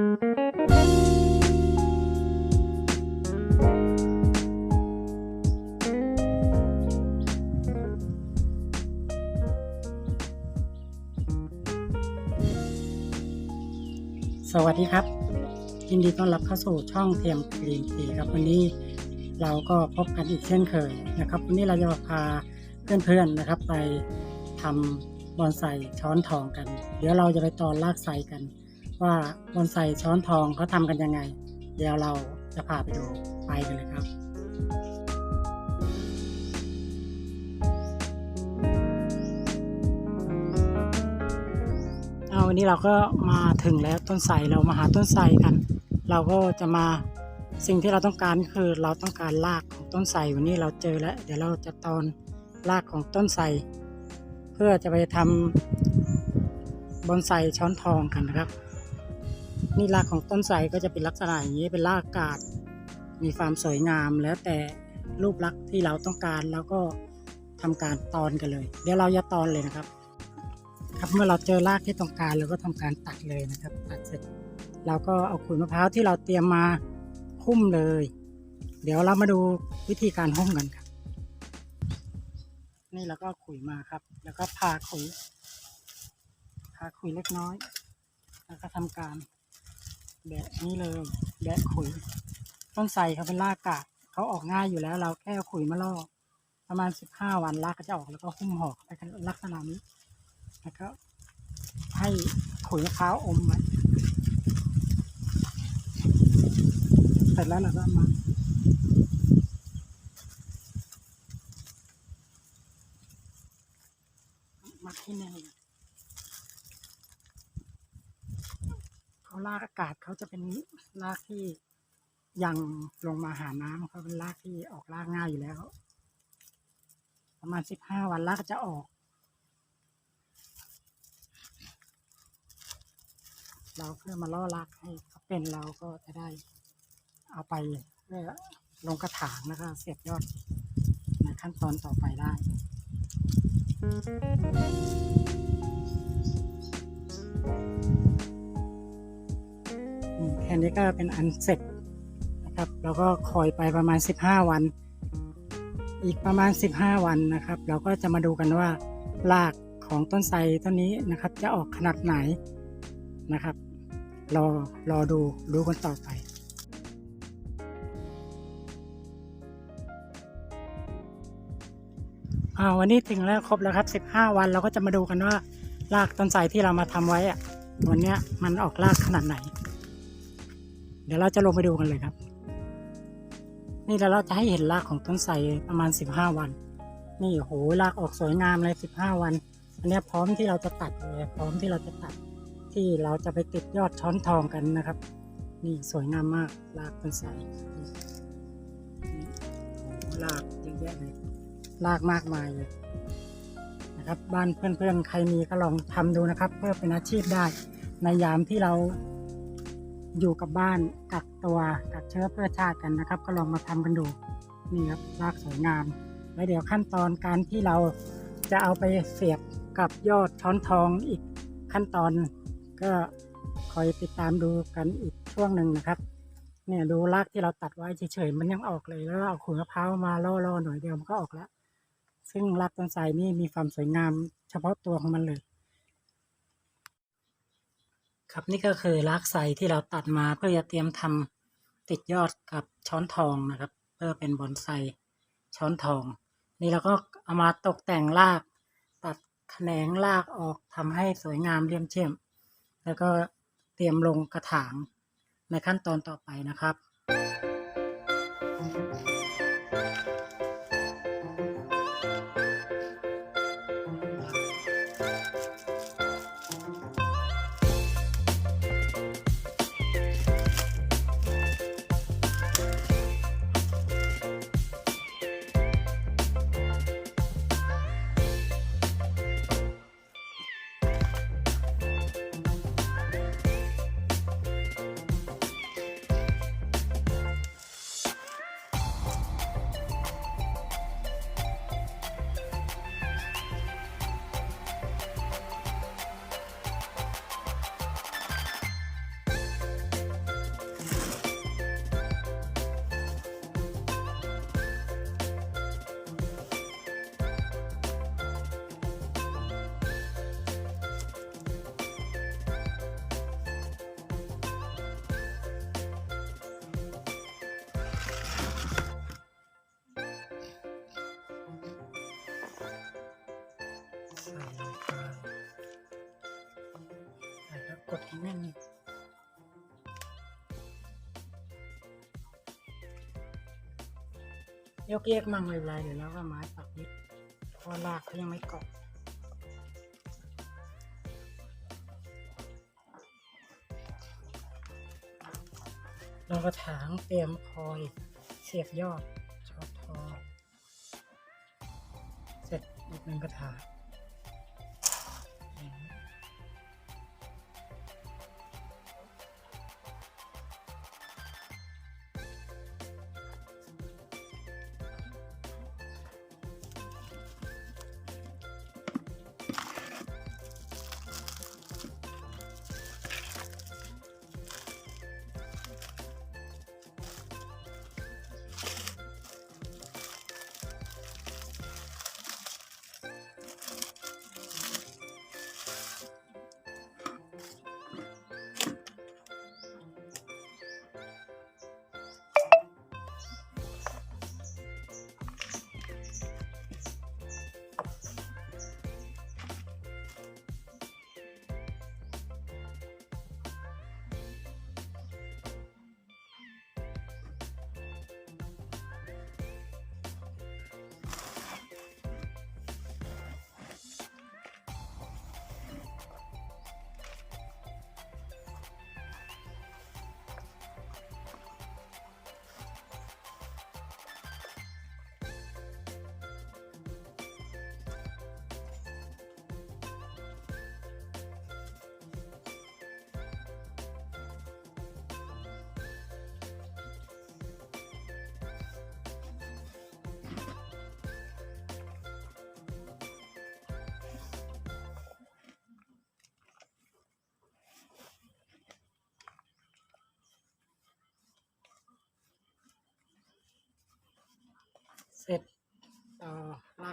สวัสดีครับ ยินดีต้อนรับเข้าสู่ช่องเทียมกรีนทีครับวันนี้เราก็พบกันอีกเช่นเคยนะครับ วันนี้เราจะพาเพื่อนๆนะครับ ไปทำบอนไซช้อนทองกัน เดี๋ยวเราจะไปตอนลากไซกัน ว่าบอนไซช้อนทองเขาทำกันยังไง เดี๋ยวเราจะพาไปดูไปกันเลยครับเอาวันนี้เราก็มาถึงแล้วต้นไทรเรามาหาต้นไทรกัน เราก็จะมาสิ่งที่เราต้องการก็คือเราต้องการรากของต้นไทรวันนี้เราเจอแล้ว เดี๋ยวเราจะตอนรากของต้นไทรเพื่อจะไปทำบอนไซช้อนทองกันนะครับ นี่รากของต้นไทรก็จะเป็นลักษณะอย่างนี้เป็นรากกาดมีความสวยงามแล้วแต่รูปลักษณ์ที่เราต้องการแล้วก็ทำการตอนกันเลย เดี๋ยวเราจะตอนเลยนะครับ ครับเมื่อเราเจอรากที่ต้องการเราก็ทำการตัดเลยนะครับ ตัดเสร็จเราก็เอาขุยมะพร้าวที่เราเตรียมมาหุ้มเลย เดี๋ยวเรามาดูวิธีการหุ้มกันครับ นี่เราก็ขุยมาครับ แล้วก็ผ่าขุยผ่าขุยเล็กน้อย แล้วก็ทำการ แบะนี้เลยแบะขุย ต้นไทรเขาเป็นรากกาดเขาออกง่ายอยู่แล้ว เราแค่ขุยมาล่อประมาณสิบห้าวันรากก็จะออกแล้วก็หุ้มห่อไปกันลักษณะนี้แล้วก็ให้ขุยมะพร้าวอมไว้เสร็จแล้วเราก็มามัดที่แน่ นเขาลากอากาศเขาจะเป็นรากที่ยังลงมาหาน้ำเขาเป็นรากที่ออกรากง่ายอยู่แล้ว ประมาณสิบห้าวันรากจะออก เราเพื่อมาล่อรักให้เขาเป็นเราก็จะได้เอาไปเพื่อลงกระถางแล้วก็เสียบยอดในขั้นตอนต่อไปได้ อืมแค่นี้ก็เป็นอันเสร็จนะครับ แล้วก็คอยไปประมาณ 15 วัน อีกประมาณ 15 วันนะครับ เราก็จะมาดูกันว่ารากของต้นไทรต้นนี้นะครับ จะออกขนาดไหนนะครับ รอรอดูดูกันต่อไปอาวันนี้ถึงแล้วครบแล้วครับ 15 วันเราก็จะมาดูกันว่ารากต้นไทรที่เรามาทำไว้อะวันนี้มันออกรากขนาดไหน ดี๋ยวเราจะลงไปดูกันเลยครับ นี่แล้วเราจะให้เห็นรากของต้นไทรประมาณ 15 วัน นี่โหรากออกสวยงามเลย15 วัน อันนี้พร้อมที่เราจะตัดเลยพร้อมที่เราจะตัด ที่เราจะไปติดยอดช้อนทองกันนะครับ นี่สวยงามมากรากต้นไทรรากเยอะแยะเลยรากมากมายเลยนะครับบ้านเพื่อนๆ ใครมีก็ลองทำดูนะครับ เพื่อเป็นอาชีพได้ในยามที่เรา อยู่กับบ้านกักตัวกักเชื้อเพื่อชาติกันนะครับ ก็ลองมาทำกันดูนี่ครับรากสวยงาม แล้วเดี๋ยวขั้นตอนการที่เราจะเอาไปเสียบกับยอดช้อนทองอีกขั้นตอนก็คอยติดตามดูกันอีกช่วงหนึ่งนะครับ เนี่ยดูรากที่เราตัดไว้เฉยๆมันยังออกเลยแล้วเอาขุยมะพร้าวมาล่อๆหน่อยเดียวมันก็ออกแล้ว ซึ่งรากต้นไทรนี่มีความสวยงาม เฉพาะตัวของมันเลย ครับนี่ก็คือรากไทรที่เราตัดมาเพื่อจะเตรียมทำติดยอดกับช้อนทองนะครับ เพื่อเป็นบอนไซช้อนทอง นี่เราก็เอามาตกแต่งราก ตัดแขนงรากออกทำให้สวยงามเลี่ยมเชื่อมแล้วก็เตรียมลงกระถางในขั้นตอนต่อไปนะครับค กดให้แน่นยกเยกมั่งไม่เป็นไรเดี๋ยวเราก็ไม้ปักนิดเพราะรากเขายังไม่เกาะเราก็ถางเตรียมคอยเสียบยอดชอดทอเสร็จอีกหนึ่งกระถาง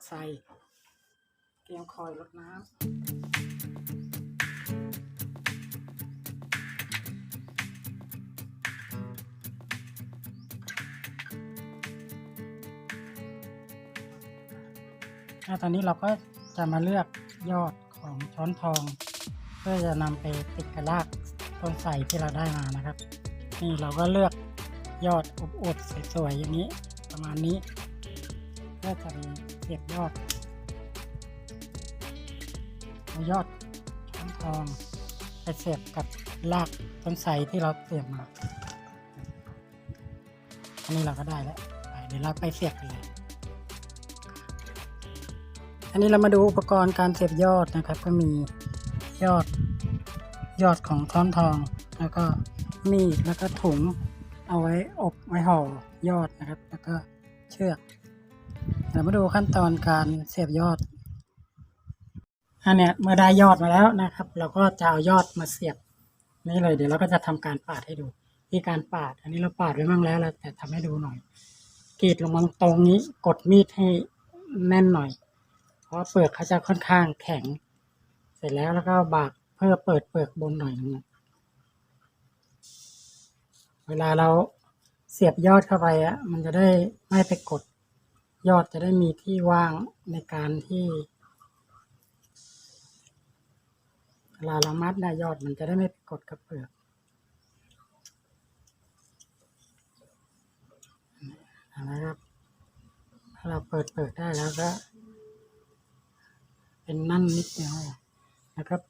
กใส่เตรียมคอยรดน้ำตอนนี้เราก็จะมาเลือกยอดของช้อนทอง เพื่อจะนำไปติดกับรากต้นใส่ที่เราได้มานะครับ นี่เราก็เลือกยอดอวบๆสวยๆอย่างนี้ประมาณนี้เพื่อจะไปเสียบยอดเอายอดช้อนทองไปเสียบกับรากต้นไทรที่เราเสียบมา อันนี้เราก็ได้แล้วเดี๋ยวเราไปเสียบกันเลยอันนี้เรามาดูอุปกรณ์การเสียบยอดนะครับ ก็มียอดยอดของช้อนทอง แล้วก็มีดแล้วก็ถุงเอาไว้อบไว้ห่อยอดนะครับ แล้วก็เชือก เดี๋ยวมาดูขั้นตอนการเสียบยอด อันเนี้ยเมื่อได้ยอดมาแล้วนะครับ เราก็จะเอายอดมาเสียบนี่เลย เดี๋ยวเราก็จะทำการปาดให้ดูที่การปาด อันนี้เราปาดไว้บ้างแล้วแล้วแต่ทำให้ดูหน่อยกรีดลงมาตรงนี้กดมีดให้แน่นหน่อย เพราะเปลือกเขาจะค่อนข้างแข็ง เสร็จแล้วแล้วก็บากเพื่อเปิดเปลือกบนหน่อยนึงเวลาเราเสียบยอดเข้าไปอะมันจะได้ไม่ไปกด ยอดจะได้มีที่ว่างในการที่เวลาเรามัดหน้ายอดมันจะได้ไม่กดกับเปลือกนะครับถ้าเราเปิดเปิดได้แล้วก็ เป็นนั่นนิดเดียวนะครับ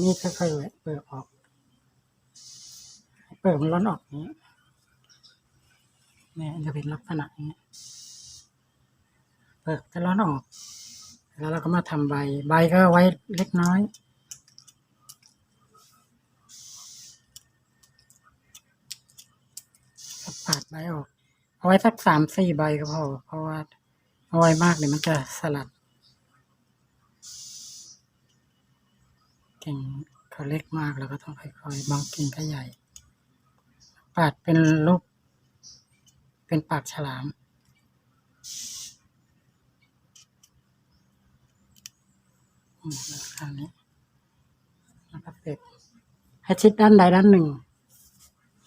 มีดค่อยๆแหวะเปลือกออกเปลือกมันร้อนออกอย่างนี้ เนี่ยจะเป็นลักษณะอย่างนี้ยเปลือกจะร้อนออก แล้วเราก็มาทำใบ ใบก็ไว้เล็กน้อย ปาดใบออก เอาไว้สักสามสี่ใบก็พอ เพราะว่าเอาไว้มากเดี๋ยวมันจะสลัด กิ่งเขาเล็กมากเราก็ต้องค่อยๆ บางกิ่งก็ใหญ่ ปาดเป็นรูป เป็นปากฉลามอืมคราวนี้แล้วก็เสร็จให้ชิดด้านใดด้านหนึ่ง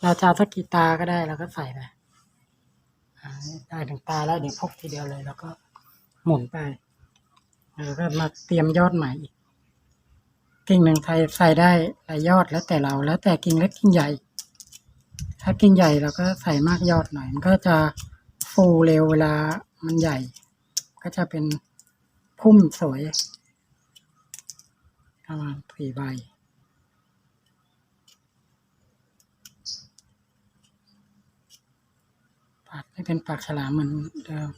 เราจะเอาสักกี่ตาก็ได้เราก็ใส่ไปได้ถึงตาแล้วเดี๋ยวพกทีเดียวเลย แล้วก็หมุนไปแล้วก็มาเตรียมยอดใหม่อีกกิ่งหนึ่งไทยใส่ได้หลายยอดแล้วแต่เราแล้วแต่กิ่งเล็กกิ่งใหญ่ ถ้ากิ่งใหญ่เราก็ใส่มากยอดหน่อย มันก็จะฟูเร็วเวลามันใหญ่ ก็จะเป็นพุ่มสวยประมาณสี่ใบปากไม่เป็นปากฉลามเหมือนเดิม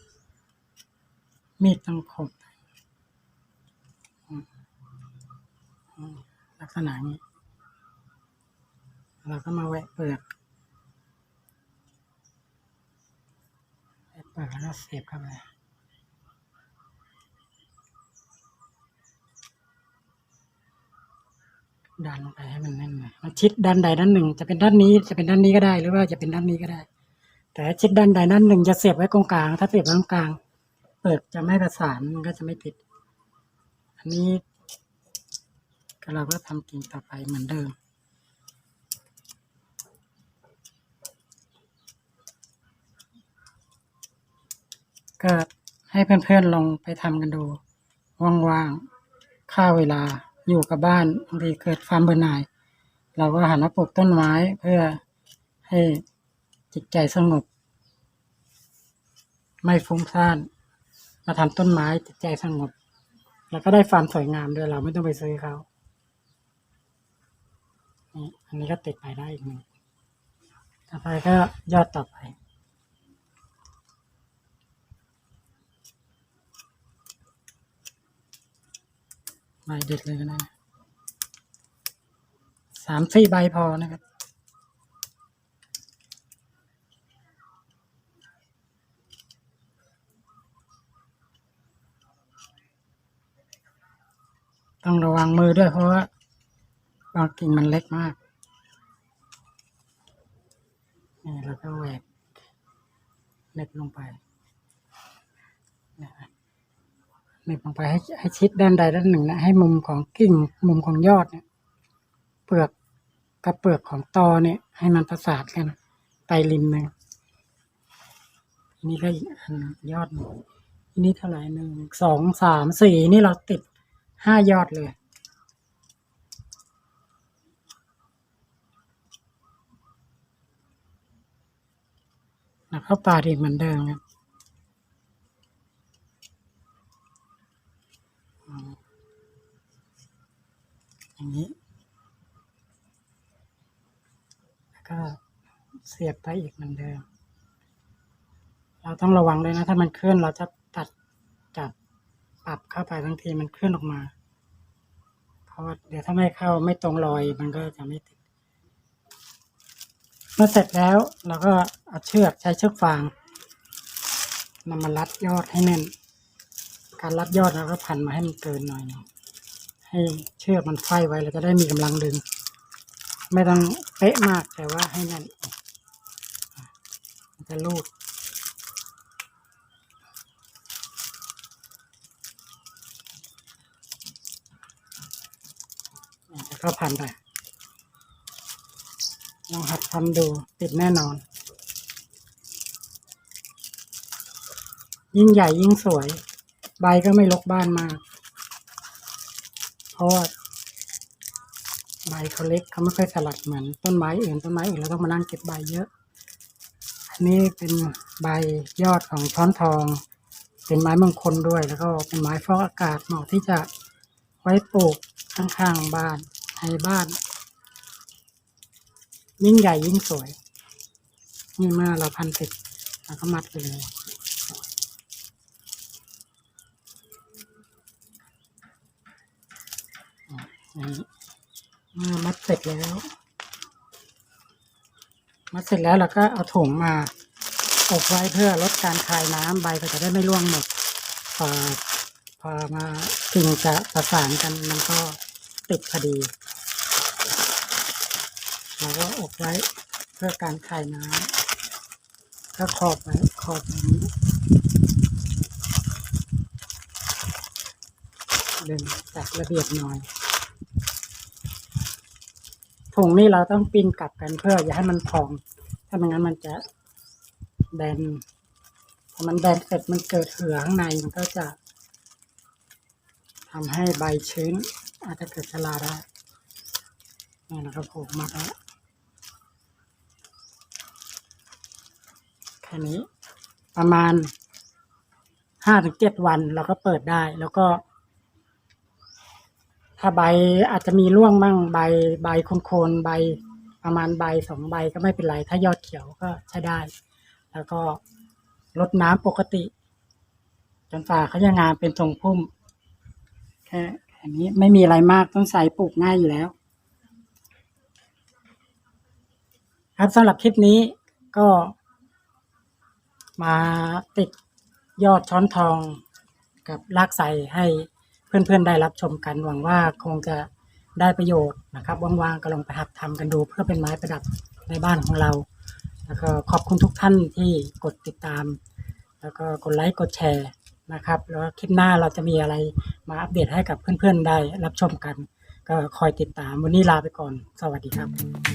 มีดต้องคมอืมอืมลักษณะนี้ เราก็มาแวะเปลือกแวะ เปลือกแล้วเสียบเข้าไปดันไปให้มันแน่นหน่อยชิดด้านใดด้านหนึ่ง จะเป็นด้านนี้จะเป็นด้านนี้ก็ได้ หรือว่าจะเป็นด้านนี้ก็ได้ แต่ชิดด้านใดด้านหนึ่งจะเสียบไว้ตรงกลาง ถ้าเสียบไว้ตรงกลาง เปิดจะไม่ประสานมันก็จะไม่ติด อันนี้ก็เราก็ทำกิ่งต่อไปเหมือนเดิม ก็ให้เพื่อนๆลองไปทำกันดู ว่างๆค่าเวลาอยู่กับบ้านบางทีเกิดความเบื่อหน่าย เราก็หันมาปลูกต้นไม้เพื่อให้จิตใจสงบ ไม่ฟุ้งซ่าน มาทำต้นไม้จิตใจสงบ แล้วก็ได้ความสวยงามด้วยเราไม่ต้องไปซื้อเขาอันนี้ก็ติดไปได้อีกหนึ่งต่อไปก็ยอดต่อไป ใบเด็ดเลยก็ได้นะสามสี่ใบพอนะครับต้องระวังมือด้วยเพราะว่าบางกิ่งมันเล็กมาก นี่แล้วก็แหวกเน็บลงไปนะ เน็บลงไปให้ให้ชิดด้านใดด้านหนึ่งนะให้มุมของกิ่งมุมของยอดเนี่ยเปลือกกับเปลือกของตอเนี่ย ให้มันประสานกันไปริมหนึ่งอันนี้ก็อีกอันยอดหนึ่งอันนี้เท่าไหร่หนึ่งสองสามสี่นี่เราติดห้ายอดเลยแล้วก็ปาดอีกเหมือนเดิมครับ อย่างนี้ แล้วก็เสียบไปอีกเหมือนเดิม เราต้องระวังเลยนะ ถ้ามันเคลื่อนเราจะตัดจับปรับเข้าไปบางทีมันเคลื่อนออกมา เพราะว่าเดี๋ยวถ้าไม่เข้าไม่ตรงรอยมันก็จะไม่ติด เมื่อเสร็จแล้วเราก็เอาเชือกใช้เชือกฟางนำมารัดยอดให้แน่น การรัดยอดเราก็พันมาให้มันเกินหน่อยหนึง ให้เชือกมันไฟไว้เราจะได้มีกำลังดึง ไม่ต้องเป๊ะมากแต่ว่าให้แน่นอ่นจะลูดก็พันไปลองหัดทำดูติดแน่นอน ยิ่งใหญ่ยิ่งสวย ใบก็ไม่ลกบ้านมาก เพราะว่าใบเขาเล็กเขาไม่ค่อยสลัดเหมือนต้นไม้อื่นต้นไม้อื่นเราต้องมานั่งเก็บใบเยอะ อันนี้เป็นใบยอดของช้อนทอง เป็นไม้มงคลด้วยแล้วก็เป็นไม้ฟอกอากาศเหมาะที่จะไว้ปลูกข้างๆบ้านในบ้าน ยิ่งใหญ่ยิ่งสวยนี่เมื่อเราพันเสร็จเราก็มัดไปเลย นี่เมื่อมัดเสร็จแล้ว มัดเสร็จแล้วเราก็เอาถุงมาอบไว้เพื่อลดการคายน้ำใบก็จะได้ไม่ร่วงหมดพอพอมากิ่งจะประสานกันมันก็ติดพอดีเราก็อบไว้เพื่อการคายน้ำก็ขอบไว้ขอบอย่างนี้ดึงจัดระเบียบหน่อย ถุงนี่เราต้องปิ้นกลับกันเพื่ออย่าให้มันพอง ถ้าไม่งั้นมันจะแบนพอมันแบนเสร็จมันเกิดเหือข้างในมันก็จะทำให้ใบชื้น อาจจะเกิดชราได้นี่นะครับผมมาแล้วแค่นี้ประมาณห้าถึงเจ็ดวันเราก็เปิดได้แล้วก็ ถ้าใบอาจจะมีร่วงมั่งใบใบโคนๆใบประมาณใบสองใบก็ไม่เป็นไร ถ้ายอดเขียวก็ใช้ได้ แล้วก็ลดน้ำปกติ จนฝ่าเขาจะงามเป็นทรงพุ่มแค่แค่นี้ไม่มีอะไรมากต้นไทรปลูกง่ายอยู่แล้ว ครับสำหรับคลิปนี้ก็ มาติดยอดช้อนทองกับรากไทรให้ เพื่อนๆได้รับชมกันหวังว่าคงจะได้ประโยชน์นะครับว่างๆก็ลองไปหัดทำกันดู เพื่อเป็นไม้ประดับในบ้านของเรา แล้วก็ขอบคุณทุกท่านที่กดติดตาม แล้วก็กดไลค์กดแชร์นะครับ แล้วคลิปหน้าเราจะมีอะไรมาอัปเดตให้กับเพื่อนๆได้รับชมกัน ก็คอยติดตามวันนี้ลาไปก่อน สวัสดีครับ